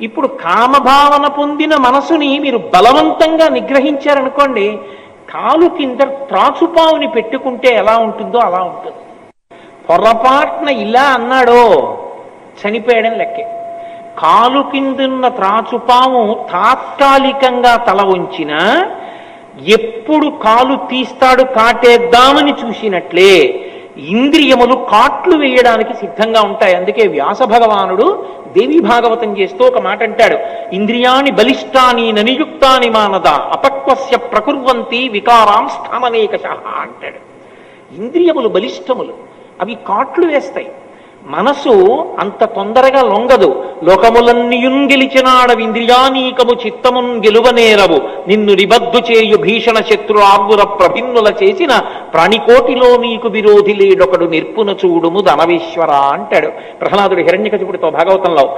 ఇప్పుడు కామభావన పొందిన మనసుని మీరు బలవంతంగా నిగ్రహించారనుకోండి కాలు కింద త్రాచుపావుని పెట్టుకుంటే ఎలా ఉంటుందో అలా ఉంటుంది. పొరపాటున ఇలా అన్నాడో చనిపోయాడని లెక్కే. కాలు కిందున్న త్రాచుపాము తాత్కాలికంగా తల ఉంచిన ఎప్పుడు కాలు తీస్తాడు కాటేద్దామని చూసినట్లే ఇంద్రియములు కాట్లు వేయడానికి సిద్ధంగా ఉంటాయి. అందుకే వ్యాస భగవానుడు దేవి భాగవతం చేస్తూ ఒక మాట అంటాడు. ఇంద్రియాని బలిష్టాని ననియుక్తాని మానద అపక్వస్య ప్రకుర్వంతి వికారాం స్థాననేకశ అంటాడు. ఇంద్రియములు బలిష్టములు అవి కాట్లు వేస్తాయి. మనసు అంత తొందరగా లొంగదు. లోకములన్నీయున్ గెలిచినాడవి ఇంద్రియానీకము చిత్తమున్ గెలువనేరవు. నిన్ను నిబద్దు చేయు భీషణ శత్రు ఆంగుర ప్రభిన్నుల చేసిన ప్రాణికోటిలో నీకు విరోధి లేడొకడు నిర్పున చూడుము ధనవేశ్వర అంటాడు. ప్రహ్లాదుడు హిరణ్యకశిపుడితో భాగవతంలో